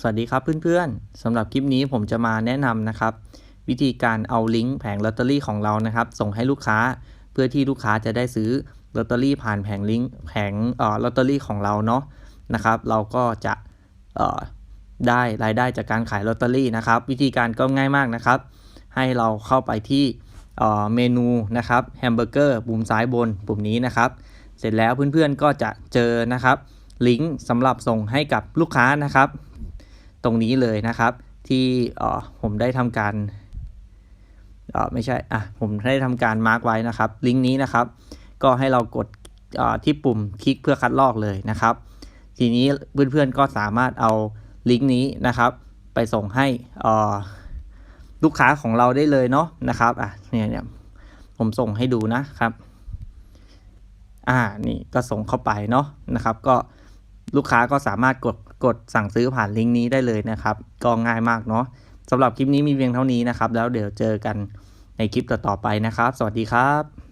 สวัสดีครับเพื่อนๆสำหรับคลิปนี้ผมจะมาแนะนำนะครับ วิธีการเอาลิงก์แผงลอตเตอรี่ของเรานะครับ ส่งให้ลูกค้าเพื่อที่ลูกค้าจะได้ซื้อลอตเตอรี่ผ่านแผงลิงก์แผงเอ่อลอตเตอรี่ของเราเนาะนะครับ เราก็จะเอ่อได้รายได้จากการขายลอตเตอรี่นะครับ วิธีการก็ง่ายมากนะครับ ให้เราเข้าไปที่เอ่อเมนูนะครับแฮมเบอร์เกอร์ปุ่มซ้ายบนปุ่มนี้นะครับ เสร็จแล้วเพื่อนๆก็จะเจอนะครับลิงก์สำหรับส่งให้กับลูกค้านะครับ ตรงนี้เลยนะครับ ที่ผมได้ทำการไม่ใช่อะผมได้ทำการมาร์กไว้นะครับ ลิงก์นี้นะครับ ก็ให้เรากดที่ปุ่มคลิกเพื่อคัดลอกเลยนะครับ ทีนี้เพื่อนๆก็สามารถเอาลิงก์นี้นะครับ ไปส่งให้ลูกค้าของเราได้เลยเนาะนะครับอะเนี่ยเนี่ยผมส่งให้ดูนะครับ อ่านี่ก็ส่งเข้าไปเนาะนะครับ ก็ลูกค้าก็สามารถกด กดสั่งซื้อผ่านลิงก์นี้ได้เลยนะครับ ก็ง่ายมากเนาะสำหรับคลิปนี้มีเพียงเท่านี้นะครับ แล้วเดี๋ยวเจอกันในคลิปต่อๆไปนะครับ สวัสดีครับ